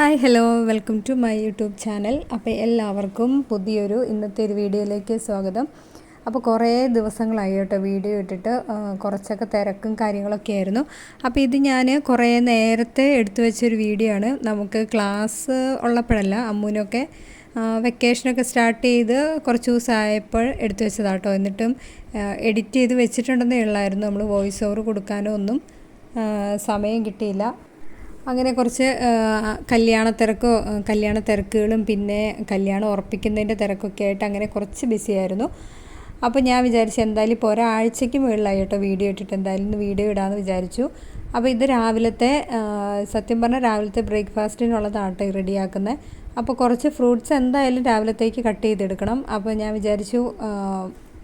Hi hello welcome to my YouTube channel. അപ്പോൾ എല്ലാവർക്കും പുതിയൊരു ഇന്നത്തെ ഒരു വീഡിയോയിലേക്ക് സ്വാഗതം. അപ്പോൾ കുറേ ദിവസങ്ങളായി കേട്ടോ വീഡിയോ ഇട്ടിട്ട് കുറച്ചൊക്കെ തിരക്കും കാര്യങ്ങളൊക്കെ ആയിരുന്നു. അപ്പോൾ ഇത് ഞാൻ കുറേ നേരത്തെ എടുത്തു വെച്ചൊരു വീഡിയോ ആണ്. നമുക്ക് ക്ലാസ് ഉള്ളപ്പോഴല്ല അമ്മൂനൊക്കെ വെക്കേഷനൊക്കെ സ്റ്റാർട്ട് ചെയ്ത് കുറച്ച് ദിവസമായപ്പോൾ എടുത്തു വെച്ചതാട്ടോ എന്നിട്ടും എഡിറ്റ് ചെയ്ത് വെച്ചിട്ടുണ്ടെന്നേ ഉള്ളായിരുന്നു. നമ്മൾ വോയിസ് ഓവർ കൊടുക്കാനോ ഒന്നും സമയം കിട്ടിയില്ല. അങ്ങനെ കുറച്ച് കല്യാണ തിരക്കോ കല്യാണ തിരക്കുകളും പിന്നെ കല്യാണം ഉറപ്പിക്കുന്നതിന്റെ തിരക്കൊക്കെ ആയിട്ട് അങ്ങനെ കുറച്ച് ബിസിയായിരുന്നു അപ്പോൾ ഞാൻ വിചാരിച്ചു എന്തായാലും ഇപ്പോൾ ഒരാഴ്ചയ്ക്ക് മുകളിലായി കേട്ടോ വീഡിയോ ഇട്ടിട്ട്. എന്തായാലും ഇന്ന് വീഡിയോ ഇടാമെന്ന് വിചാരിച്ചു. അപ്പോൾ ഇത് രാവിലത്തെ സത്യം പറഞ്ഞാൽ രാവിലത്തെ ബ്രേക്ക്ഫാസ്റ്റിനുള്ളതാണ് കേട്ടോ റെഡിയാക്കുന്നത് അപ്പോൾ കുറച്ച് ഫ്രൂട്ട്സ് എന്തായാലും രാവിലത്തേക്ക് കട്ട് ചെയ്തെടുക്കണം. അപ്പോൾ ഞാൻ വിചാരിച്ചു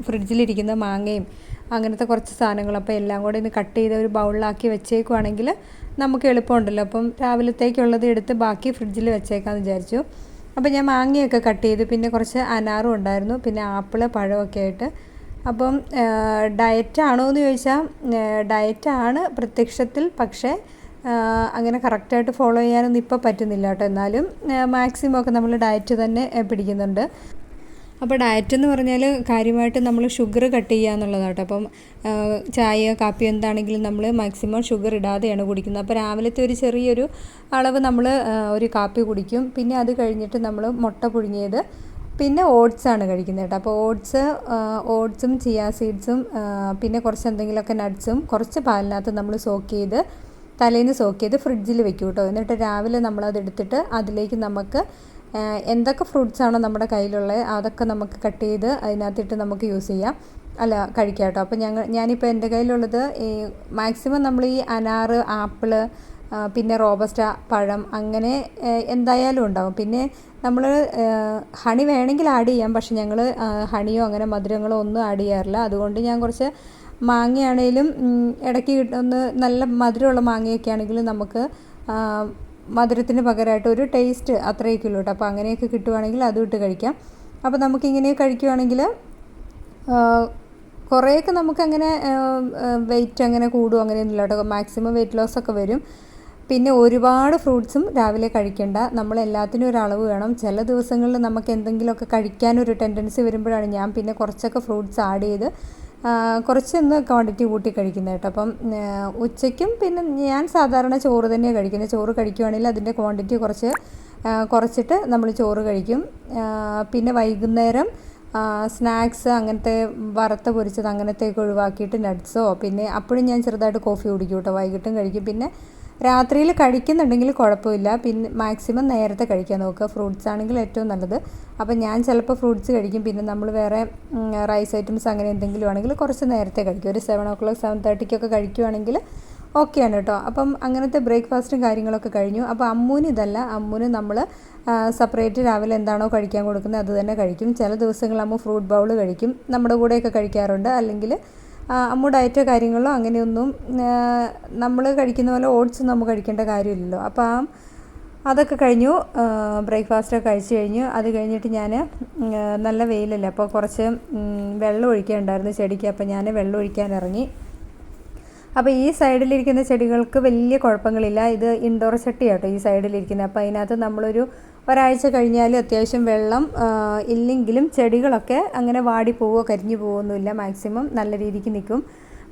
ഫ്രിഡ്ജിലിരിക്കുന്ന മാങ്ങയും അങ്ങനത്തെ കുറച്ച് സാധനങ്ങൾ. അപ്പോൾ എല്ലാം കൂടെ ഇന്ന് കട്ട് ചെയ്ത് ഒരു ബൗളിലാക്കി വെച്ചേക്കുവാണെങ്കിൽ നമുക്ക് എളുപ്പമുണ്ടല്ലോ. അപ്പം രാവിലത്തേക്കുള്ളത് എടുത്ത് ബാക്കി ഫ്രിഡ്ജിൽ വെച്ചേക്കാമെന്ന് വിചാരിച്ചു. അപ്പോൾ ഞാൻ മാങ്ങയൊക്കെ കട്ട് ചെയ്തു. പിന്നെ കുറച്ച് അനാറും ഉണ്ടായിരുന്നു. പിന്നെ ആപ്പിൾ പഴമൊക്കെ ആയിട്ട്. അപ്പം ഡയറ്റാണോ എന്ന് ചോദിച്ചാൽ ഡയറ്റാണ് പ്രത്യക്ഷത്തിൽ. പക്ഷേ അങ്ങനെ കറക്റ്റായിട്ട് ഫോളോ ചെയ്യാനൊന്നും ഇപ്പോൾ പറ്റുന്നില്ല കേട്ടോ. എന്നാലും മാക്സിമം ഒക്കെ നമ്മൾ ഡയറ്റ് തന്നെ പിടിക്കുന്നുണ്ട്. അപ്പോൾ ഡയറ്റ് എന്ന് പറഞ്ഞാൽ കാര്യമായിട്ട് നമ്മൾ ഷുഗർ കട്ട് ചെയ്യുക എന്നുള്ളതാണ് അപ്പം ചായ കാപ്പി എന്താണെങ്കിലും നമ്മൾ മാക്സിമം ഷുഗർ ഇടാതെയാണ് കുടിക്കുന്നത്. അപ്പോൾ രാവിലത്തെ ഒരു ചെറിയൊരു അളവ് നമ്മൾ ഒരു കാപ്പി കുടിക്കും. പിന്നെ അത് കഴിഞ്ഞിട്ട് നമ്മൾ മുട്ട പുഴുങ്ങിയത് പിന്നെ ഓട്സ് ആണ് കഴിക്കുന്നത് കേട്ടോ. അപ്പോൾ ഓട്സ് ഓട്സും ചിയാ സീഡ്സും പിന്നെ കുറച്ച് എന്തെങ്കിലുമൊക്കെ നട്ട്സും കുറച്ച് പാലിനകത്ത് നമ്മൾ സോക്ക് ചെയ്ത് തലേന്ന് സോക്ക് ചെയ്ത് ഫ്രിഡ്ജിൽ വെക്കും കേട്ടോ. എന്നിട്ട് രാവിലെ നമ്മളത് എടുത്തിട്ട് അതിലേക്ക് നമുക്ക് എന്തൊക്കെ ഫ്രൂട്ട്സ് ആണോ നമ്മുടെ കയ്യിലുള്ളത് അതൊക്കെ നമുക്ക് കട്ട് ചെയ്ത് അതിനകത്തിട്ട് നമുക്ക് യൂസ് ചെയ്യാം. അല്ല കഴിക്കാം കേട്ടോ. അപ്പോൾ ഞങ്ങൾ ഞാനിപ്പോൾ എന്റെ കയ്യിലുള്ളത് ഈ മാക്സിമം നമ്മൾ ഈ അനാറ് ആപ്പിൾ പിന്നെ റോബസ്റ്റ പഴം അങ്ങനെ എന്തായാലും ഉണ്ടാവും. പിന്നെ നമ്മൾ ഹണി വേണമെങ്കിൽ ആഡ് ചെയ്യാം. പക്ഷെ ഞങ്ങൾ ഹണിയോ അങ്ങനെ മധുരങ്ങളോ ഒന്നും ആഡ് ചെയ്യാറില്ല. അതുകൊണ്ട് ഞാൻ കുറച്ച് മാങ്ങയാണേലും ഇടയ്ക്ക് കിട്ടുന്ന നല്ല മധുരമുള്ള മാങ്ങയൊക്കെ ആണെങ്കിലും നമുക്ക് മധുരത്തിന് പകരമായിട്ട് ഒരു ടേസ്റ്റ് അത്രയൊക്കെ ഉള്ളൂ കേട്ടോ. അപ്പോൾ അങ്ങനെയൊക്കെ കിട്ടുവാണെങ്കിൽ അതും ഇട്ട് കഴിക്കാം. അപ്പോൾ നമുക്കിങ്ങനെ കഴിക്കുവാണെങ്കിൽ കുറേയൊക്കെ നമുക്കങ്ങനെ വെയിറ്റ് അങ്ങനെ കൂടും അങ്ങനെയൊന്നുമില്ല കേട്ടോ. മാക്സിമം വെയിറ്റ് ലോസ് ഒക്കെ വരും. പിന്നെ ഒരുപാട് ഫ്രൂട്ട്സും രാവിലെ കഴിക്കേണ്ട. നമ്മൾ എല്ലാത്തിനും ഒരു അളവ് വേണം. ചില ദിവസങ്ങളിൽ നമുക്ക് എന്തെങ്കിലുമൊക്കെ കഴിക്കാനൊരു ടെൻഡൻസി വരുമ്പോഴാണ് ഞാൻ പിന്നെ കുറച്ചൊക്കെ ഫ്രൂട്ട്സ് ആഡ് ചെയ്ത് കുറച്ചൊന്ന് ക്വാണ്ടിറ്റി കൂട്ടി കഴിക്കുന്നത് കേട്ടോ. അപ്പം ഉച്ചയ്ക്കും പിന്നെ ഞാൻ സാധാരണ ചോറ് തന്നെയാണ് കഴിക്കുന്നത്. ചോറ് കഴിക്കുവാണെങ്കിൽ അതിന്റെ ക്വാണ്ടിറ്റി കുറച്ച് കുറച്ചിട്ട് നമ്മൾ ചോറ് കഴിക്കും. പിന്നെ വൈകുന്നേരം സ്നാക്സ് അങ്ങനത്തെ വറുത്ത പൊരിച്ചത് അങ്ങനത്തെയൊക്കെ ഒഴിവാക്കിയിട്ട് നട്ട്സോ പിന്നെ അപ്പോഴും ഞാൻ ചെറുതായിട്ട് കോഫി കുടിക്കും കേട്ടോ. വൈകിട്ടും കഴിക്കും. പിന്നെ രാത്രിയിൽ കഴിക്കുന്നുണ്ടെങ്കിൽ കുഴപ്പമില്ല. പിന്നെ മാക്സിമം നേരത്തെ കഴിക്കാൻ നോക്കുക. ഫ്രൂട്ട്സ് ആണെങ്കിൽ ഏറ്റവും നല്ലത്. അപ്പോൾ ഞാൻ ചിലപ്പോൾ ഫ്രൂട്ട്സ് കഴിക്കും. പിന്നെ നമ്മൾ വേറെ റൈസ് ഐറ്റംസ് അങ്ങനെ എന്തെങ്കിലും ആണെങ്കിൽ കുറച്ച് നേരത്തെ കഴിക്കും. ഒരു സെവൻ ഓ ക്ലോക്ക് സെവൻ തേർട്ടിക്കൊക്കെ കഴിക്കുവാണെങ്കിൽ ഓക്കെയാണ് കേട്ടോ. അപ്പം അങ്ങനത്തെ ബ്രേക്ക്ഫാസ്റ്റും കാര്യങ്ങളൊക്കെ കഴിഞ്ഞു. അപ്പോൾ അമ്മൂന് ഇതല്ല. അമ്മൂന് നമ്മൾ സെപ്പറേറ്റ് രാവിലെ എന്താണോ കഴിക്കാൻ കൊടുക്കുന്നത് അത് തന്നെ കഴിക്കും. ചില ദിവസങ്ങളിൽ അമ്മ ഫ്രൂട്ട് ബൗൾ കഴിക്കും. നമ്മുടെ കൂടെയൊക്കെ കഴിക്കാറുണ്ട്. അല്ലെങ്കിൽ അമ്മു ഡയറ്റോ കാര്യങ്ങളോ അങ്ങനെയൊന്നും നമ്മൾ കഴിക്കുന്ന പോലെ ഓട്സ് നമ്മൾ കഴിക്കേണ്ട കാര്യമില്ലല്ലോ. അപ്പോൾ ആ അതൊക്കെ കഴിഞ്ഞു. ബ്രേക്ക്ഫാസ്റ്റൊക്കെ കഴിച്ചു കഴിഞ്ഞു. അത് കഴിഞ്ഞിട്ട് ഞാൻ നല്ല വെയിലല്ലേ. അപ്പോൾ കുറച്ച് വെള്ളം ഒഴിക്കാനുണ്ടായിരുന്നു ചെടിക്ക്. അപ്പോൾ ഞാൻ വെള്ളം ഒഴിക്കാൻ ഇറങ്ങി. അപ്പോൾ ഈ സൈഡിലിരിക്കുന്ന ചെടികൾക്ക് വലിയ കുഴപ്പങ്ങളില്ല. ഇത് ഇൻഡോർ ചട്ടിയാട്ടോ ഈ സൈഡിലിരിക്കുന്നത് അപ്പോൾ അതിനകത്ത് നമ്മളൊരു ഒരാഴ്ച കഴിഞ്ഞാൽ അത്യാവശ്യം വെള്ളം ഇല്ലെങ്കിലും ചെടികളൊക്കെ അങ്ങനെ വാടി പോവോ കരിഞ്ഞു പോവൊന്നുമില്ല മാക്സിമം നല്ല രീതിക്ക് നിൽക്കും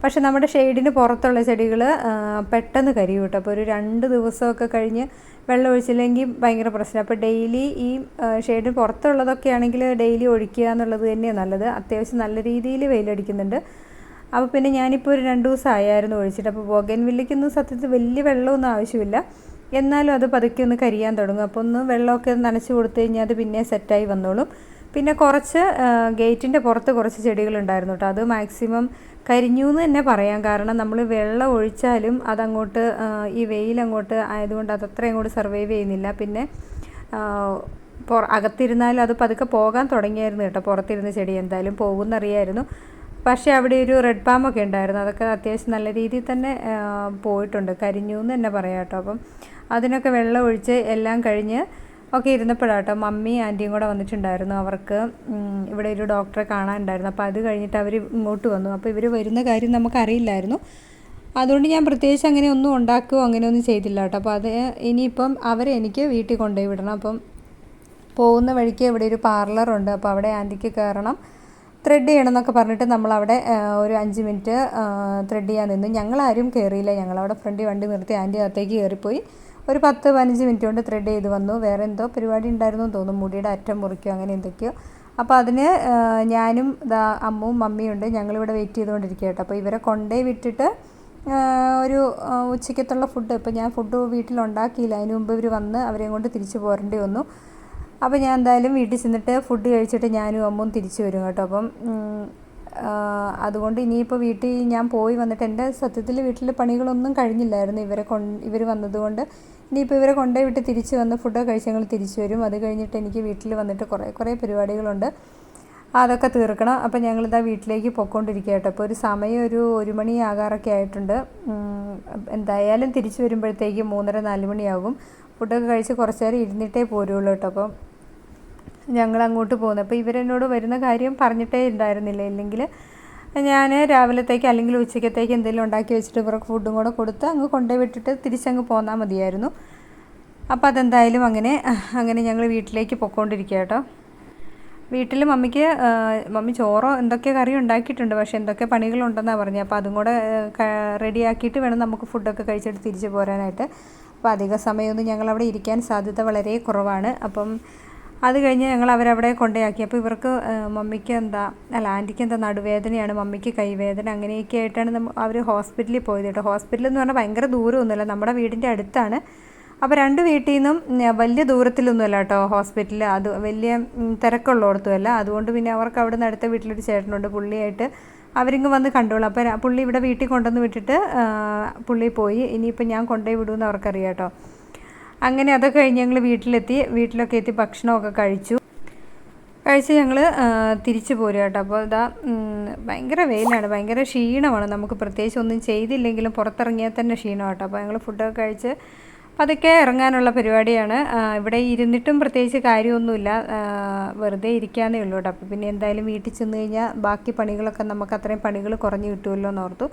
പക്ഷെ നമ്മുടെ ഷെയ്ഡിന് പുറത്തുള്ള ചെടികൾ പെട്ടെന്ന് കരിയും കേട്ടോ. അപ്പോൾ ഒരു രണ്ട് ദിവസമൊക്കെ കഴിഞ്ഞ് വെള്ളം ഒഴിച്ചില്ലെങ്കിൽ ഭയങ്കര പ്രശ്നം. അപ്പോൾ ഡെയിലി ഈ ഷെയ്ഡിന് പുറത്തുള്ളതൊക്കെ ആണെങ്കിൽ ഡെയിലി ഒഴിക്കുക എന്നുള്ളത് തന്നെയാണ് നല്ലത്. അത്യാവശ്യം നല്ല രീതിയിൽ വെയിലടിക്കുന്നുണ്ട്. അപ്പോൾ പിന്നെ ഞാനിപ്പോൾ ഒരു രണ്ട് ദിവസം ആയായിരുന്നു ഒഴിച്ചിട്ട്. അപ്പോൾ ബോഗൻ വില്ലയ്ക്കൊന്നും സത്യത്തിൽ വലിയ വെള്ളമൊന്നും ആവശ്യമില്ല. എന്നാലും അത് പതുക്കെ ഒന്ന് കരിയാൻ തുടങ്ങും. അപ്പോൾ ഒന്ന് വെള്ളമൊക്കെ നനച്ച് കൊടുത്തു കഴിഞ്ഞാൽ അത് പിന്നെ സെറ്റായി വന്നോളും. പിന്നെ കുറച്ച് ഗേറ്റിന്റെ പുറത്ത് കുറച്ച് ചെടികളുണ്ടായിരുന്നു കേട്ടോ. അത് മാക്സിമം കരിഞ്ഞു എന്ന് തന്നെ പറയാം. കാരണം നമ്മൾ വെള്ളം ഒഴിച്ചാലും അതങ്ങോട്ട് ഈ ഈ വെയിലങ്ങോട്ട് ആയതുകൊണ്ട് അത് അത്രയും അങ്ങോട്ട് സർവൈവ് ചെയ്യുന്നില്ല. പിന്നെ പുറ അകത്തിരുന്നാലും അത് പതുക്കെ പോകാൻ തുടങ്ങിയായിരുന്നു കേട്ടോ. പുറത്തിരുന്ന ചെടി എന്തായാലും പോകുമെന്നറിയായിരുന്നു പക്ഷേ അവിടെ ഒരു റെഡ് പാമൊക്കെ ഉണ്ടായിരുന്നു. അതൊക്കെ അത്യാവശ്യം നല്ല രീതിയിൽ തന്നെ പോയിട്ടുണ്ട്. കരിഞ്ഞു എന്ന് തന്നെ പറയാം കേട്ടോ. അപ്പം അതിനൊക്കെ വെള്ളം ഒഴിച്ച് എല്ലാം കഴിഞ്ഞ് ഒക്കെ ഇരുന്നപ്പോഴാട്ടോ മമ്മി ആന്റിയും കൂടെ വന്നിട്ടുണ്ടായിരുന്നു. അവർക്ക് ഇവിടെ ഒരു ഡോക്ടറെ കാണാനുണ്ടായിരുന്നു. അപ്പോൾ അത് കഴിഞ്ഞിട്ട് അവർ ഇങ്ങോട്ട് വന്നു. അപ്പോൾ ഇവർ വരുന്ന കാര്യം നമുക്കറിയില്ലായിരുന്നു. അതുകൊണ്ട് ഞാൻ പ്രത്യേകിച്ച് അങ്ങനെ ഒന്നും ഉണ്ടാക്കുകയോ അങ്ങനെയൊന്നും ചെയ്തില്ല കേട്ടോ. അപ്പോൾ അത് ഇനിയിപ്പം അവരെ എനിക്ക് വീട്ടിൽ കൊണ്ടുപോയി വിടണം. അപ്പം പോകുന്ന വഴിക്ക് ഇവിടെ ഒരു പാർലറുണ്ട് അപ്പോൾ അവിടെ ആന്റിക്ക് കയറണം. ത്രെഡ് ചെയ്യണം എന്നൊക്കെ പറഞ്ഞിട്ട് നമ്മളവിടെ ഒരു അഞ്ച് മിനിറ്റ് ത്രെഡ് ചെയ്യാൻ നിന്നു. ഞങ്ങളാരും കയറിയില്ല ഞങ്ങളവിടെ ഫ്രണ്ടിൽ വണ്ടി നിർത്തി ആന്റി അകത്തേക്ക് കയറിപ്പോയി. ഒരു പത്ത് പതിനഞ്ച് മിനിറ്റ് കൊണ്ട് ത്രെഡ് ചെയ്ത് വന്നു. വേറെ എന്തോ പരിപാടി ഉണ്ടായിരുന്നു തോന്നുന്നു. മുടിയുടെ അറ്റം മുറിക്കോ അങ്ങനെ എന്തൊക്കെയോ. അപ്പോൾ അതിന് ഞാനും ദാ അമ്മയും മമ്മിയും ഉണ്ട്. ഞങ്ങളിവിടെ വെയിറ്റ് ചെയ്തുകൊണ്ടിരിക്കുക കേട്ടോ. അപ്പോൾ ഇവരെ കൊണ്ടേ വിട്ടിട്ട് ഒരു ഉച്ചയ്ക്കത്തുള്ള ഫുഡ് ഇപ്പോൾ ഞാൻ ഫുഡ് വീട്ടിലുണ്ടാക്കിയില്ല. അതിന് മുമ്പ് ഇവർ വന്ന് അവരെയും കൊണ്ട് തിരിച്ചു പോരേണ്ടി വന്നു. അപ്പോൾ ഞാൻ എന്തായാലും വീട്ടിൽ ചെന്നിട്ട് ഫുഡ് കഴിച്ചിട്ട് ഞാനും അമ്മും തിരിച്ചു വരും കേട്ടോ. അപ്പം അതുകൊണ്ട് ഇനിയിപ്പോൾ വീട്ടിൽ ഞാൻ പോയി വന്നിട്ട് എന്റെ സത്യത്തിൽ വീട്ടിൽ പണികളൊന്നും കഴിഞ്ഞില്ലായിരുന്നു. ഇവരെ കൊ ഇവർ വന്നതുകൊണ്ട് ഇനിയിപ്പോൾ ഇവരെ കൊണ്ടേ വിട്ട് തിരിച്ച് വന്ന് ഫുഡൊക്കെ കഴിച്ച് ഞങ്ങൾ തിരിച്ചു വരും. അത് കഴിഞ്ഞിട്ട് എനിക്ക് വീട്ടിൽ വന്നിട്ട് കുറേ കുറേ പരിപാടികളുണ്ട്. അതൊക്കെ തീർക്കണം. അപ്പോൾ ഞങ്ങളിതാ വീട്ടിലേക്ക് പൊയ്ക്കൊണ്ടിരിക്കുക കേട്ടോ. അപ്പോൾ ഒരു സമയം ഒരു ഒരു മണി ആകാറൊക്കെ ആയിട്ടുണ്ട്. എന്തായാലും തിരിച്ചു വരുമ്പോഴത്തേക്ക് മൂന്നര നാല് മണിയാകും. ഫുഡൊക്കെ കഴിച്ച് കുറച്ച് നേരം ഇരുന്നിട്ടേ പോരുള്ളൂ കേട്ടോ അപ്പം. ഞങ്ങൾ അങ്ങോട്ട് പോകുന്നത് അപ്പോൾ ഇവരെന്നോട് വരുന്ന കാര്യം പറഞ്ഞിട്ടേ ഉണ്ടായിരുന്നില്ല. ഇല്ലെങ്കിൽ ഞാൻ രാവിലത്തേക്ക് അല്ലെങ്കിൽ ഉച്ചക്കത്തേക്ക് എന്തെങ്കിലും ഉണ്ടാക്കി വെച്ചിട്ട് ഇവർക്ക് ഫുഡും കൂടെ കൊടുത്ത് അങ്ങ് കൊണ്ടുപോയി വിട്ടിട്ട് തിരിച്ചങ്ങ് പോന്നാൽ മതിയായിരുന്നു. അപ്പോൾ അതെന്തായാലും അങ്ങനെ അങ്ങനെ ഞങ്ങൾ വീട്ടിലേക്ക് പൊയ്ക്കൊണ്ടിരിക്കുക കേട്ടോ. വീട്ടിൽ മമ്മിക്ക് മമ്മി ചോറോ എന്തൊക്കെ കറി ഉണ്ടാക്കിയിട്ടുണ്ട്? പക്ഷേ എന്തൊക്കെ പണികളുണ്ടെന്നാണ് പറഞ്ഞത്. അപ്പോൾ അതും കൂടെ റെഡിയാക്കിയിട്ട് വേണം നമുക്ക് ഫുഡൊക്കെ കഴിച്ചിട്ട് തിരിച്ചു പോരാനായിട്ട്. അപ്പോൾ അധിക സമയമൊന്നും ഞങ്ങളവിടെ ഇരിക്കാൻ സാധ്യത വളരെ കുറവാണ്. അപ്പം അത് കഴിഞ്ഞ് ഞങ്ങൾ അവരവിടെ കൊണ്ടുപോയി. അപ്പോൾ ഇവർക്ക് മമ്മിക്ക് എന്താ അല്ല ആന്റിക്ക് എന്താ നടുവേദനയാണ് മമ്മിക്ക് കൈവേദന അങ്ങനെയൊക്കെ ആയിട്ടാണ് അവർ ഹോസ്പിറ്റലിൽ പോയത് കേട്ടോ. ഹോസ്പിറ്റൽ എന്ന് പറഞ്ഞാൽ ഭയങ്കര ദൂരമൊന്നുമില്ല നമ്മുടെ വീടിന്റെ അടുത്താണ്. അപ്പോൾ രണ്ട് വീട്ടിൽ നിന്നും വലിയ ദൂരത്തിലൊന്നുമല്ല കേട്ടോ ഹോസ്പിറ്റൽ. അത് വലിയ തിരക്കുള്ളിടത്തുമല്ല. അതുകൊണ്ട് പിന്നെ അവർക്ക് അവിടെ നിന്ന് അടുത്ത വീട്ടിലൊരു ചേട്ടനുണ്ട് പുള്ളിയായിട്ട് അവരിങ്ങ് വന്ന് കണ്ടോളൂ. അപ്പോൾ പുള്ളി ഇവിടെ വീട്ടിൽ കൊണ്ടുവന്ന് വിട്ടിട്ട് പുള്ളി പോയി. ഇനിയിപ്പോൾ ഞാൻ കൊണ്ടുപോയി വിടുമെന്ന് അവർക്കറിയാം കേട്ടോ. അങ്ങനെ അതൊക്കെ കഴിഞ്ഞ് ഞങ്ങൾ വീട്ടിലെത്തി. വീട്ടിലൊക്കെ എത്തി ഭക്ഷണമൊക്കെ കഴിച്ചു. കഴിച്ച് ഞങ്ങൾ തിരിച്ചു പോരുക കേട്ടോ. അപ്പോൾ ഇതാ ഭയങ്കര വെയിലാണ്. ഭയങ്കര ക്ഷീണമാണ്. നമുക്ക് പ്രത്യേകിച്ച് ഒന്നും ചെയ്തില്ലെങ്കിലും പുറത്തിറങ്ങിയാൽ തന്നെ ക്ഷീണം കേട്ടോ. അപ്പോൾ ഞങ്ങൾ ഫുഡൊക്കെ കഴിച്ച് പതുക്കെ ഇറങ്ങാനുള്ള പരിപാടിയാണ്. ഇവിടെ ഇരുന്നിട്ടും പ്രത്യേകിച്ച് കാര്യമൊന്നുമില്ല. വെറുതെ ഇരിക്കാനേ ഉള്ളൂ കേട്ടോ. അപ്പോൾ പിന്നെ എന്തായാലും വീട്ടിൽ ചെന്ന് കഴിഞ്ഞാൽ ബാക്കി പണികളൊക്കെ നമുക്ക് അത്രയും പണികൾ കുറഞ്ഞു കിട്ടുമല്ലോ എന്ന് ഓർത്തു.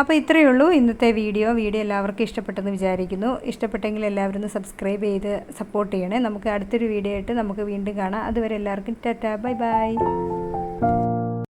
അപ്പോൾ ഇത്രയേ ഉള്ളൂ ഇന്നത്തെ വീഡിയോ. വീഡിയോ എല്ലാവർക്കും ഇഷ്ടപ്പെട്ടെന്ന് വിചാരിക്കുന്നു. ഇഷ്ടപ്പെട്ടെങ്കിൽ എല്ലാവരും സബ്സ്ക്രൈബ് ചെയ്ത് സപ്പോർട്ട് ചെയ്യണേ. നമുക്ക് അടുത്തൊരു വീഡിയോ ആയിട്ട് നമുക്ക് വീണ്ടും കാണാം. അതുവരെ എല്ലാവർക്കും ടാറ്റാ. Bye bye.